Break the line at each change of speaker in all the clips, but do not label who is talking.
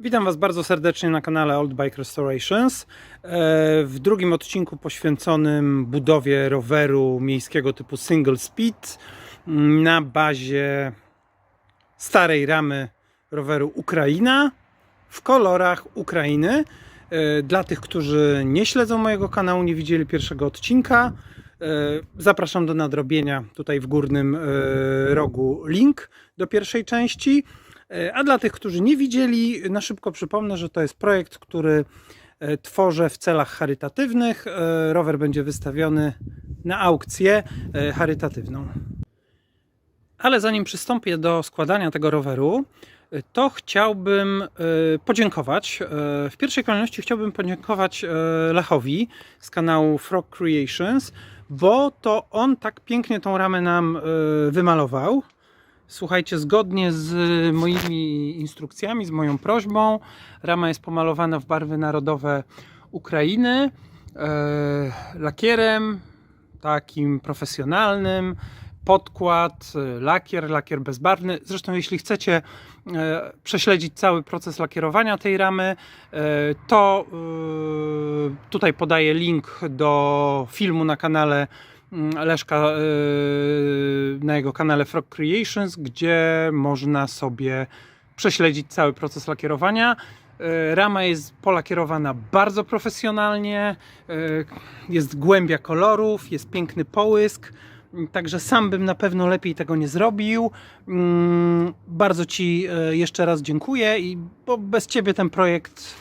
Witam Was bardzo serdecznie na kanale Old Bike Restorations. E, W drugim odcinku poświęconym budowie roweru miejskiego typu single speed mm, na bazie starej ramy roweru Ukraina w kolorach Ukrainy. E, Dla tych, którzy nie śledzą mojego kanału, nie widzieli pierwszego odcinka, e, zapraszam do nadrobienia tutaj w górnym rogu link do pierwszej części. E, A dla tych, którzy nie widzieli, na szybko przypomnę, że to jest projekt, który e, tworzę w celach charytatywnych. E, Rower będzie wystawiony na aukcję charytatywną. Ale zanim przystąpię do składania tego roweru, to chciałbym podziękować. W pierwszej kolejności chciałbym podziękować Lechowi z kanału Frog Creations, bo to on tak pięknie tą ramę nam wymalował. Słuchajcie, zgodnie z moimi instrukcjami, z moją prośbą, rama jest pomalowana w barwy narodowe Ukrainy e, lakierem takim profesjonalnym. Podkład, e, lakier, lakier bezbarwny. Zresztą, jeśli chcecie e, prześledzić cały proces lakierowania tej ramy, e, to e, tutaj podaję link do filmu na kanale Leszka yy, na jego kanale Frog Creations, gdzie można sobie prześledzić cały proces lakierowania. Yy, Rama jest polakierowana bardzo profesjonalnie, yy, jest głębia kolorów, jest piękny połysk. Także sam bym na pewno lepiej tego nie zrobił. Mm, Bardzo Ci jeszcze raz dziękuję, i bo bez Ciebie ten projekt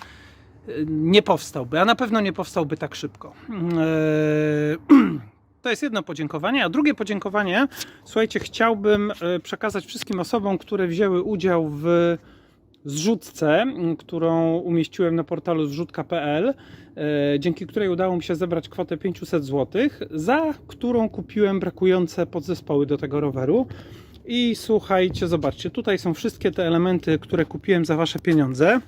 nie powstałby, a na pewno nie powstałby tak szybko. To jest jedno podziękowanie, a drugie podziękowanie, słuchajcie, chciałbym e, przekazać wszystkim osobom, które wzięły udział w zrzutce, którą umieściłem na portalu zrzutka.pl, e, dzięki której udało mi się zebrać kwotę 500 zł, za którą kupiłem brakujące podzespoły do tego roweru. I słuchajcie, zobaczcie, tutaj są wszystkie te elementy, które kupiłem za Wasze pieniądze.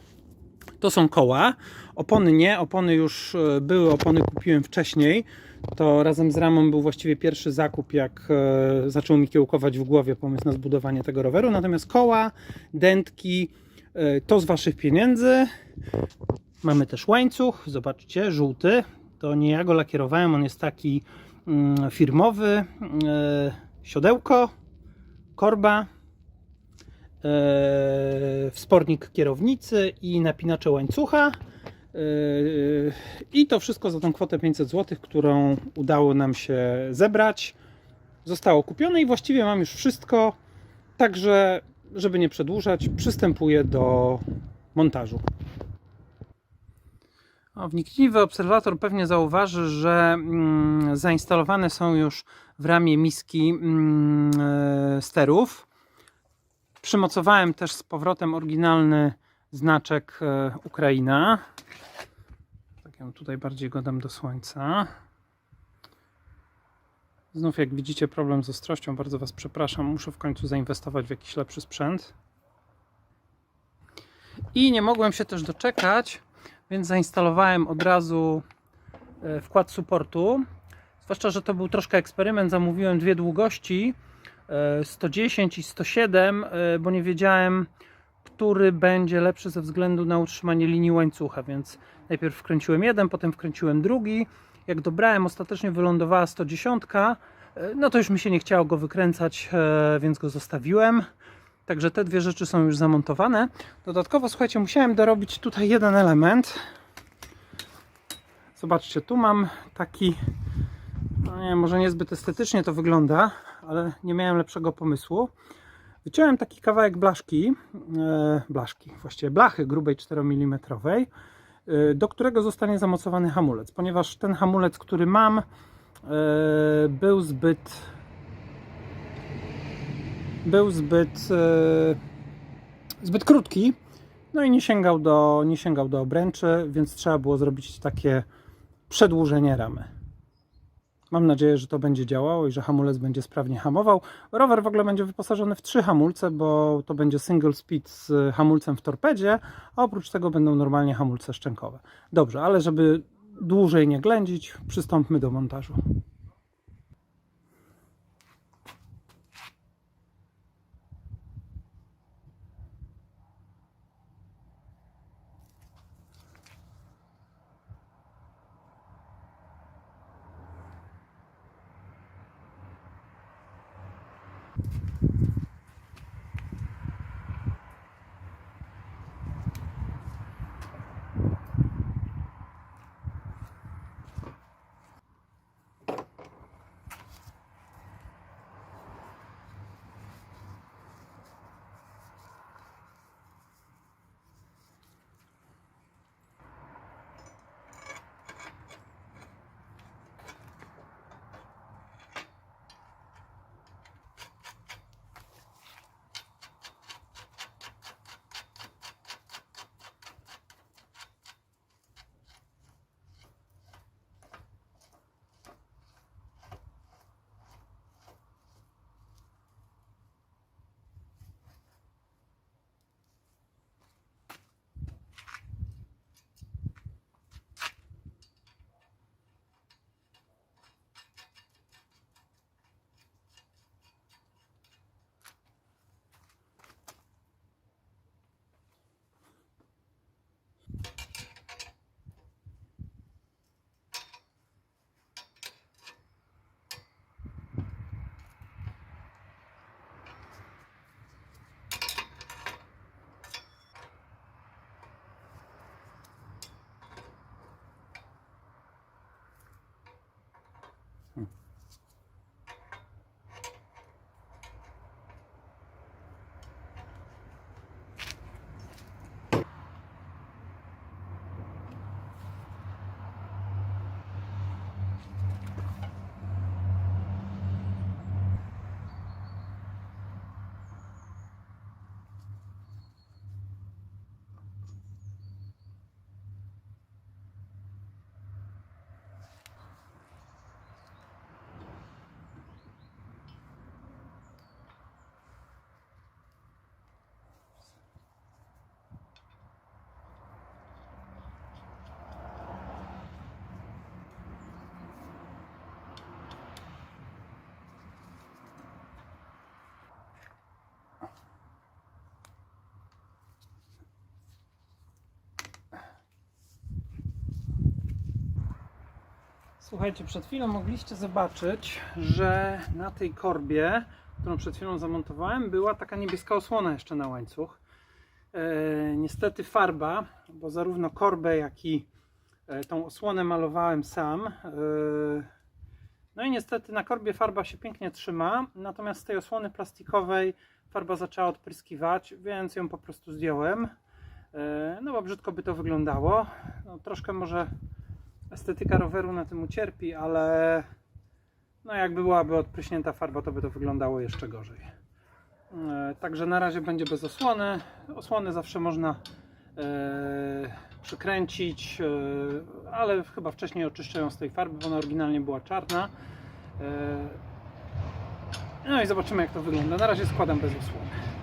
To są koła. Opony nie, opony już e, były, opony kupiłem wcześniej. To razem z ramą był właściwie pierwszy zakup, jak e, zaczął mi kiełkować w głowie pomysł na zbudowanie tego roweru. Natomiast koła, dętki, e, to z Waszych pieniędzy. Mamy też łańcuch, zobaczcie, żółty. To nie ja go lakierowałem, on jest taki mm, firmowy. E, siodełko, korba, e, wspornik kierownicy i napinacze łańcucha. I to wszystko za tą kwotę 500 zł, którą udało nam się zebrać. Zostało kupione i właściwie mam już wszystko. Także, żeby nie przedłużać, przystępuję do montażu. O, wnikliwy obserwator pewnie zauważy, że mm, zainstalowane są już w ramię miski mm, e, sterów. Przymocowałem też z powrotem oryginalny znaczek e, Ukraina. Tak ja tutaj bardziej go dam do słońca. Znów jak widzicie problem z ostrością, bardzo Was przepraszam, muszę w końcu zainwestować w jakiś lepszy sprzęt. I nie mogłem się też doczekać, więc zainstalowałem od razu e, wkład supportu. Zwłaszcza, że to był troszkę eksperyment, zamówiłem dwie długości, e, 110 i 107, e, bo nie wiedziałem, który będzie lepszy ze względu na utrzymanie linii łańcucha, więc najpierw wkręciłem jeden, potem wkręciłem drugi. Jak dobrałem, ostatecznie wylądowała 110, e, no to już mi się nie chciało go wykręcać, e, więc go zostawiłem. Także te dwie rzeczy są już zamontowane. Dodatkowo, słuchajcie, musiałem dorobić tutaj jeden element. Zobaczcie, tu mam taki, no nie, może niezbyt estetycznie to wygląda, ale nie miałem lepszego pomysłu. Wyciąłem taki kawałek blaszki, e, blaszki, właściwie blachy grubej 4 mm, e, do którego zostanie zamocowany hamulec, ponieważ ten hamulec, który mam, e, był zbyt był zbyt zbyt krótki, no i nie sięgał do, nie sięgał do obręczy, więc trzeba było zrobić takie przedłużenie ramy. Mam nadzieję, że to będzie działało i że hamulec będzie sprawnie hamował. Rower w ogóle będzie wyposażony w trzy hamulce, bo to będzie single speed z hamulcem w torpedzie, a oprócz tego będą normalnie hamulce szczękowe. Dobrze, ale żeby dłużej nie ględzić, przystąpmy do montażu. Słuchajcie, przed chwilą mogliście zobaczyć, że na tej korbie, którą przed chwilą zamontowałem, była taka niebieska osłona jeszcze na łańcuch. E, niestety farba, bo zarówno korbę, jak i e, tą osłonę malowałem sam. E, no i niestety na korbie farba się pięknie trzyma, natomiast z tej osłony plastikowej farba zaczęła odpryskiwać, więc ją po prostu zdjąłem. No bo brzydko by to wyglądało. No, troszkę może estetyka roweru na tym ucierpi, ale no jakby byłaby odpryśnięta farba, to by to wyglądało jeszcze gorzej. E, Także na razie będzie bez osłony. Osłony zawsze można e, przykręcić, e, ale chyba wcześniej oczyszczę ją z tej farby, bo ona oryginalnie była czarna. No i zobaczymy jak to wygląda. Na razie składam bez osłony.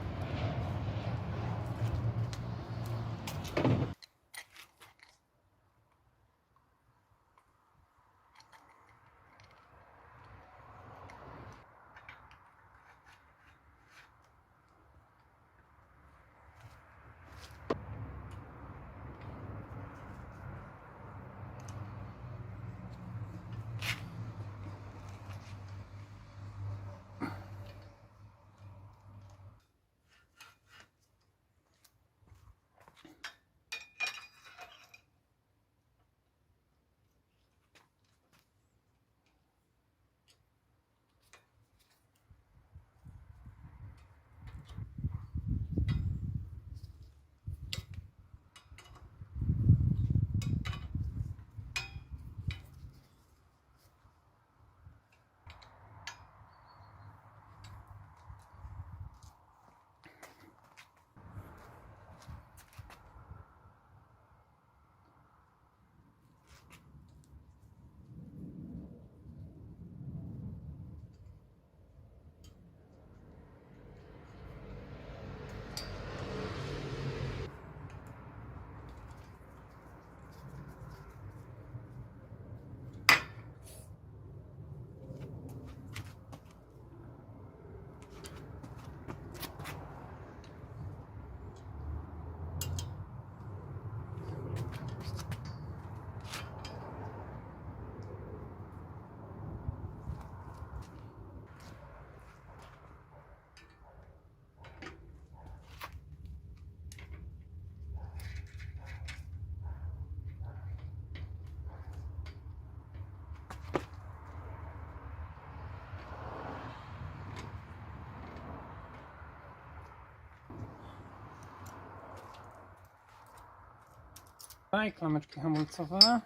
Tutaj klameczki hamulcowe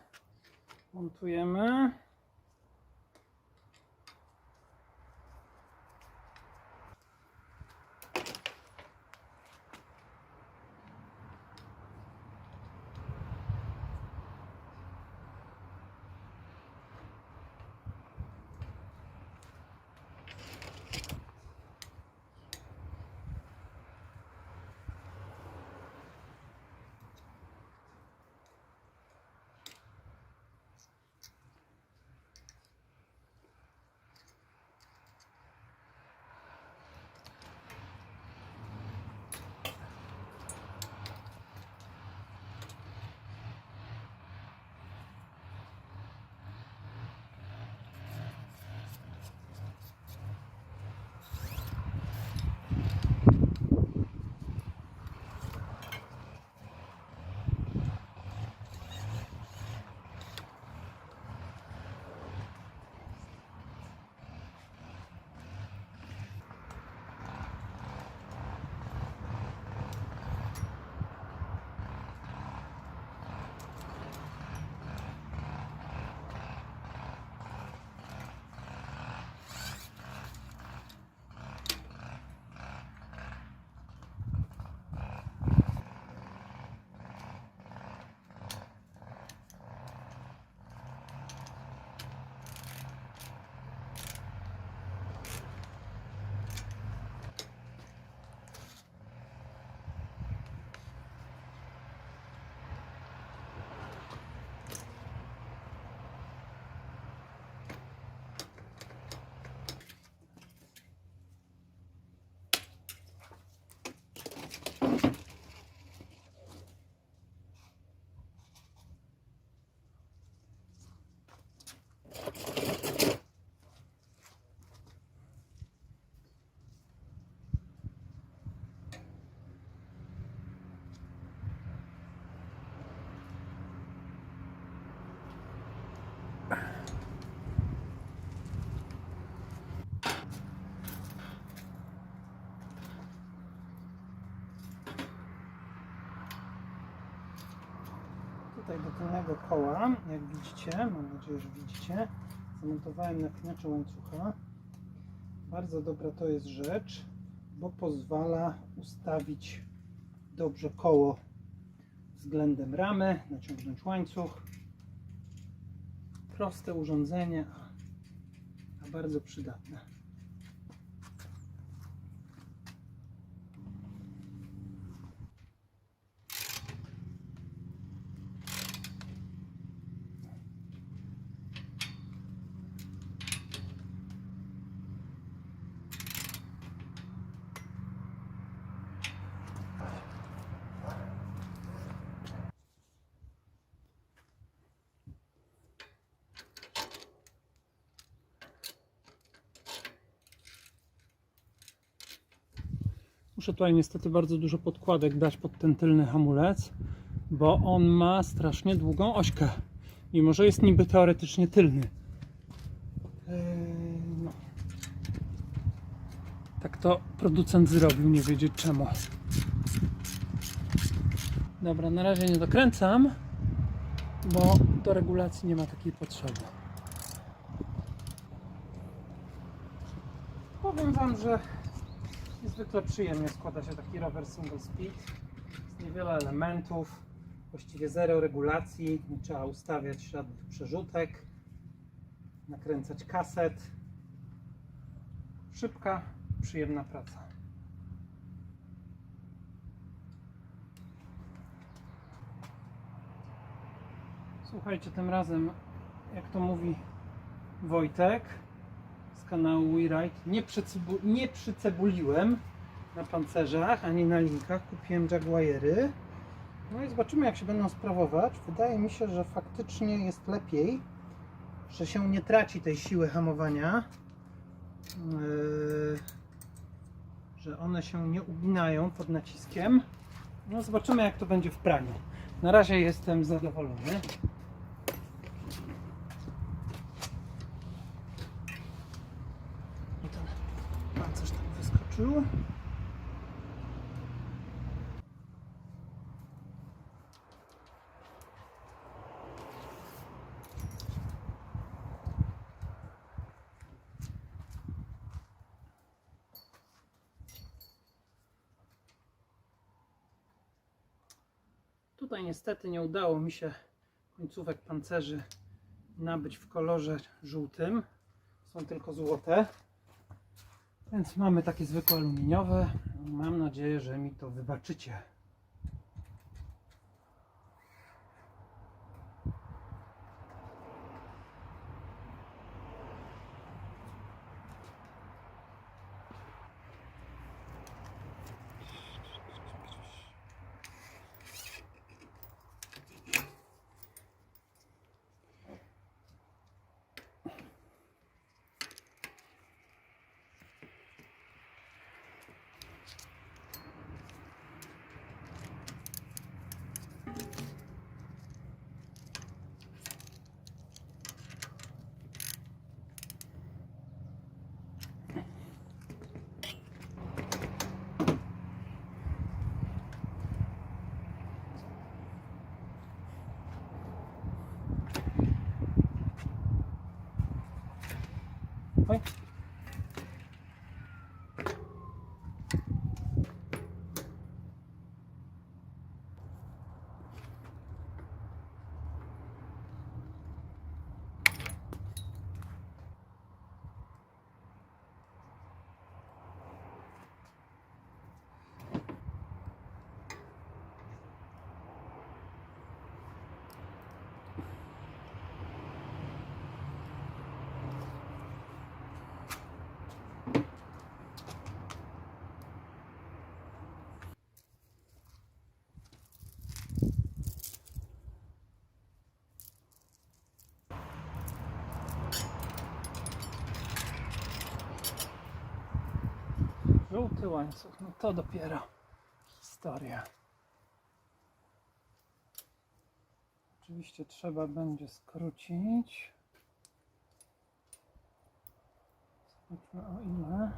montujemy. Tutaj do tylnego koła, jak widzicie, mam nadzieję, że widzicie, zamontowałem napinacze łańcucha. Bardzo dobra to jest rzecz, bo pozwala ustawić dobrze koło względem ramy, naciągnąć łańcuch. Proste urządzenie, a bardzo przydatne. Muszę tutaj niestety bardzo dużo podkładek dać pod ten tylny hamulec, bo on ma strasznie długą ośkę, mimo że jest niby teoretycznie tylny. Eee, no. Tak to producent zrobił, nie wiedzieć czemu. Dobra, na razie nie dokręcam, bo do regulacji nie ma takiej potrzeby. Powiem Wam, że niezwykle przyjemnie składa się taki rower single speed. Jest niewiele elementów, właściwie zero regulacji, nie trzeba ustawiać żadnych przerzutek, nakręcać kaset. Szybka, przyjemna praca. Słuchajcie, tym razem, jak to mówi Wojtek kanału WeRide, nie, nie przycebuliłem na pancerzach ani na linkach. Kupiłem Jaguary. No i zobaczymy, jak się będą sprawować. Wydaje mi się, że faktycznie jest lepiej, że się nie traci tej siły hamowania. Yy, że one się nie uginają pod naciskiem. No zobaczymy, jak to będzie w praniu. Na razie jestem zadowolony. I ten pancerz tam wyskoczył. Tutaj niestety nie udało mi się końcówek pancerzy nabyć w kolorze żółtym. Są tylko złote. Więc mamy takie zwykłe aluminiowe. Mam nadzieję, że mi to wybaczycie. вами. Żółty łańcuch, no to dopiero historia. Oczywiście trzeba będzie skrócić. Zobaczmy o ile.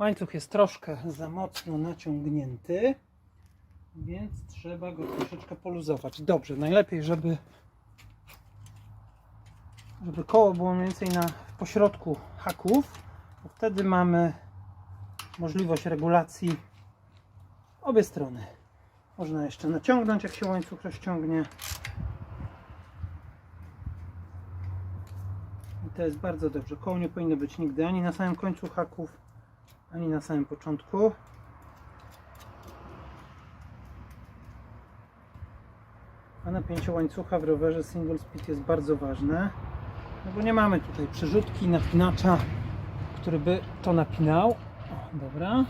Łańcuch jest troszkę za mocno naciągnięty, więc trzeba go troszeczkę poluzować. Dobrze, najlepiej, żeby, żeby koło było mniej więcej na pośrodku haków, bo wtedy mamy możliwość regulacji obie strony. Można jeszcze naciągnąć, jak się łańcuch rozciągnie. I to jest bardzo dobrze. Koło nie powinno być nigdy ani na samym końcu haków, ani na samym początku. A napięcie łańcucha w rowerze single speed jest bardzo ważne, no bo nie mamy tutaj przerzutki, napinacza, który by to napinał. O, dobra.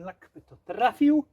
Szlak by to trafił.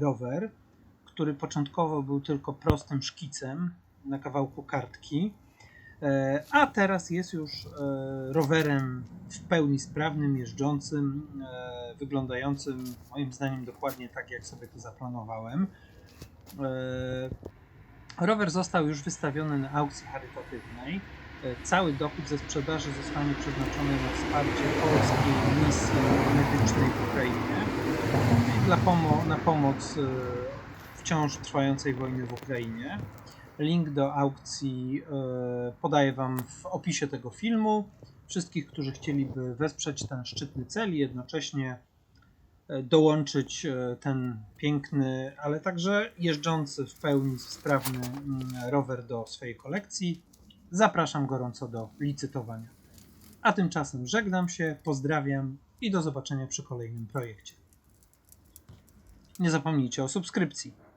Rower, który początkowo był tylko prostym szkicem na kawałku kartki, e, a teraz jest już e, rowerem w pełni sprawnym, jeżdżącym, e, wyglądającym moim zdaniem dokładnie tak, jak sobie to zaplanowałem. Rower został już wystawiony na aukcji charytatywnej. Cały dochód ze sprzedaży zostanie przeznaczony na wsparcie polskiej misji medycznej w Ukrainie dla pomo- na pomoc e, wciąż trwającej wojny w Ukrainie. Link do aukcji e, podaję Wam w opisie tego filmu. Wszystkich, którzy chcieliby wesprzeć ten szczytny cel i jednocześnie e, dołączyć ten piękny, ale także jeżdżący w pełni sprawny mm, rower do swojej kolekcji, zapraszam gorąco do licytowania. A tymczasem żegnam się, pozdrawiam i do zobaczenia przy kolejnym projekcie. Nie zapomnijcie o subskrypcji.